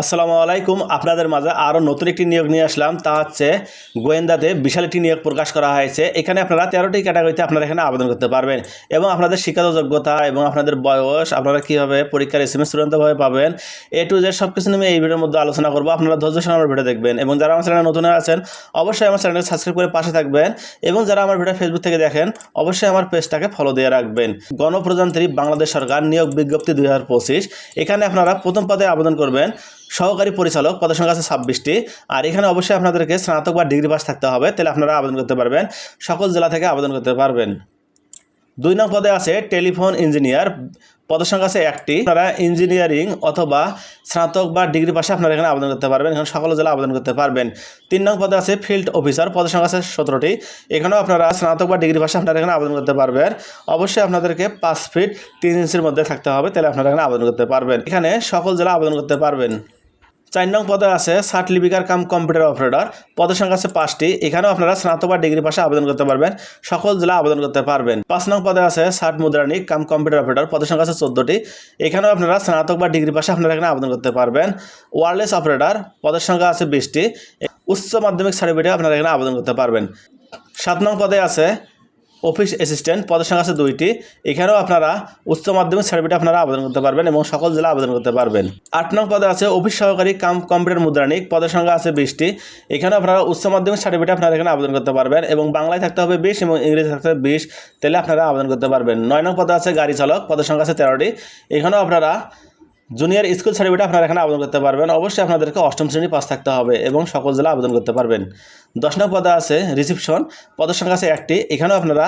আসসালামু আলাইকুম। আপনাদের মাঝে আরও নতুন একটি নিয়োগ নিয়ে আসলাম। তা হচ্ছে গোয়েন্দাতে বিশাল একটি নিয়োগ প্রকাশ করা হয়েছে। এখানে আপনারা তেরোটি ক্যাটাগরিতে আপনারা এখানে আবেদন করতে পারবেন এবং আপনাদের শিক্ষাগত যোগ্যতা এবং আপনাদের বয়স, আপনারা কীভাবে পরীক্ষার এস এম এস চূড়ান্তভাবে পাবেন, এ টু জেড সব কিছু নিয়ে এই ভিডিওর মধ্যে আলোচনা করব। আপনারা ধৈর্য সঙ্গে আমার ভিডিও দেখবেন এবং যারা আমার চ্যানেলে নতুন আছেন, অবশ্যই আমার চ্যানেলকে সাবস্ক্রাইব করে পাশে থাকবেন এবং যারা আমার ভিডিও ফেসবুক থেকে দেখেন, অবশ্যই আমার পেজটাকে ফলো দিয়ে রাখবেন। গণপ্রজাতন্ত্রী বাংলাদেশ সরকার নিয়োগ বিজ্ঞপ্তি দুই হাজার পঁচিশ। এখানে আপনারা প্রথম পদে আবেদন করবেন সহকারী পরিচালক পদের সংখ্যা আছে ছাব্বিশটি। আর এখানে অবশ্যই আপনাদেরকে স্নাতক বা ডিগ্রি পাস থাকতে হবে, তাহলে আপনারা আবেদন করতে পারবেন। সকল জেলা থেকে আবেদন করতে পারবেন। দুই নং পদে আছে টেলিফোন ইঞ্জিনিয়ার পদের সংখ্যা আছে একটি। আপনারা ইঞ্জিনিয়ারিং অথবা স্নাতক বা ডিগ্রি পাশে আপনারা এখানে আবেদন করতে পারবেন, এখানে সকল জেলা আবেদন করতে পারবেন। তিন নং পদে আছে ফিল্ড অফিসার পদের সংখ্যা আছে সতেরোটি। এখানেও আপনারা স্নাতক বা ডিগ্রি পাশে আপনারা এখানে আবেদন করতে পারবেন। অবশ্যই আপনাদেরকে পাঁচ ফিট তিন ইঞ্চির মধ্যে থাকতে হবে, তাহলে আপনারা এখানে আবেদন করতে পারবেন। এখানে সকল জেলা আবেদন করতে পারবেন। চার নং পদে আছে লিপিকার কাম কম্পিউটার অপারেটর। পদের সংখ্যা আছে পাঁচটি। এখানেও আপনারা স্নাতক বা ডিগ্রি পাশে আবেদন করতে পারবেন। সকল জেলা আবেদন করতে পারবেন। পাঁচ নং পদে আছে ষাট মুদ্রানিক কাম কম্পিউটার অপারেটর। পদের সংখ্যা আছে চোদ্দোটি। এখানেও আপনারা স্নাতক বা ডিগ্রি পাশে আপনারা এখানে আবেদন করতে পারবেন। ওয়ারলেস অপারেটর, পদের সংখ্যা আছে বিশটি। উচ্চ মাধ্যমিক সার্টিফিকেটে আপনারা এখানে আবেদন করতে পারবেন। সাত নং পদে আছে অফিস অ্যাসিস্ট্যান্ট পদের সংখ্যা আছে দুইটি। এখানেও আপনারা উচ্চ মাধ্যমিক সার্টিফিকেট আপনারা আবেদন করতে পারবেন এবং সকল জেলা আবেদন করতে পারবেন। আট নং পদে আছে অফিস সহকারী কাম কম্পিউটার মুদ্রাণিক পদের সংখ্যা আছে বিশটি। এখানেও আপনারা উচ্চ মাধ্যমিক সার্টিফিকেট আপনারা এখানে আবেদন করতে পারবেন এবং বাংলায় থাকতে হবে বিশ এবং ইংরেজি থাকতে হবে বিশ, তাহলে আপনারা আবেদন করতে পারবেন। নয় নং পদে আছে গাড়ি চালক, পদের সংখ্যা আছে তেরোটি। এখানেও আপনারা জুনিয়র স্কুল সার্টিফিকেট আপনারা এখানে আবেদন করতে পারবেন। অবশ্যই আপনাদেরকে অষ্টম শ্রেণি পাস থাকতে হবে এবং সকল জেলা আবেদন করতে পারবেন। দশ নং পদে আছে রিসিপশন। পদের সংখ্যা আছে একটি। এখানেও আপনারা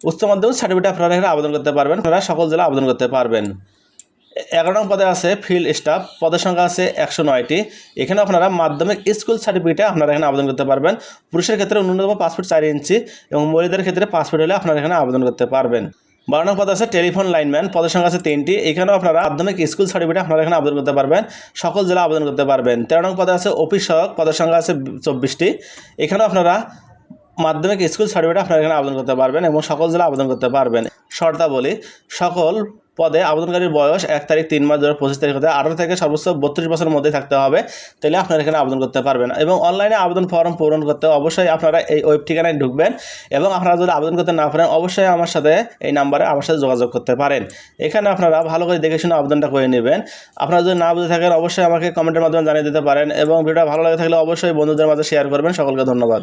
উচ্চ মাধ্যমিক সার্টিফিকেট আপনারা এখানে আবেদন করতে পারবেন। আপনারা সকল জেলা আবেদন করতে পারবেন। এগারো নং পদে আছে ফিল্ড স্টাফ। পদের সংখ্যা আছে একশো নয়টি। এখানে আপনারা মাধ্যমিক স্কুল সার্টিফিকেটে আপনারা এখানে আবেদন করতে পারবেন। পুরুষের ক্ষেত্রে ন্যূনতম ফুট চার ইঞ্চি এবং মহিলাদের ক্ষেত্রে ফুট হলে আপনারা এখানে আবেদন করতে পারবেন। বারো নং পদ আছে টেলিফোন লাইনম্যান, পদের সংখ্যা আছে তিনটি। এখানেও আপনারা মাধ্যমিক স্কুল সার্টিফিকেট আপনারা এখানে আবেদন করতে পারবেন, সকল জেলা আবেদন করতে পারবেন। তেরো নং পদে আছে অফিস সহায়ক পদের সংখ্যা আছে চব্বিশটি। এখানেও আপনারা মাধ্যমিক স্কুল সার্টিফিকেট আপনারা এখানে আবেদন করতে পারবেন এবং সকল জেলা আবেদন করতে পারবেন। শর্তাবলী, সকল পদে আবেদনকারীর বয়স এক তারিখ, তিন মাস দু হাজার পঁচিশ তারিখ হতে আঠারো থেকে সর্বোচ্চ বত্রিশ বছরের মধ্যে থাকতে হবে। তাহলে আপনারা এখানে আবেদন করতে পারবেন। এবং অনলাইনে আবেদন ফর্ম পূরণ করতে অবশ্যই আপনারা এই ওয়েব ঠিকানায় ঢুকবেন এবং আপনারা যদি আবেদন করতে না পারেন, অবশ্যই আমার সাথে এই নাম্বারে আমার সাথে যোগাযোগ করতে পারেন। এখানে আপনারা ভালো করে দেখে শুনে আবেদনটা করে নেবেন। আপনারা যদি না বুঝে থাকেন, অবশ্যই আমাকে কমেন্টের মাধ্যমে জানিয়ে দিতে পারেন এবং ভিডিওটা ভালো লাগে থাকলে অবশ্যই বন্ধুদের মাঝে শেয়ার করবেন। সকলকে ধন্যবাদ।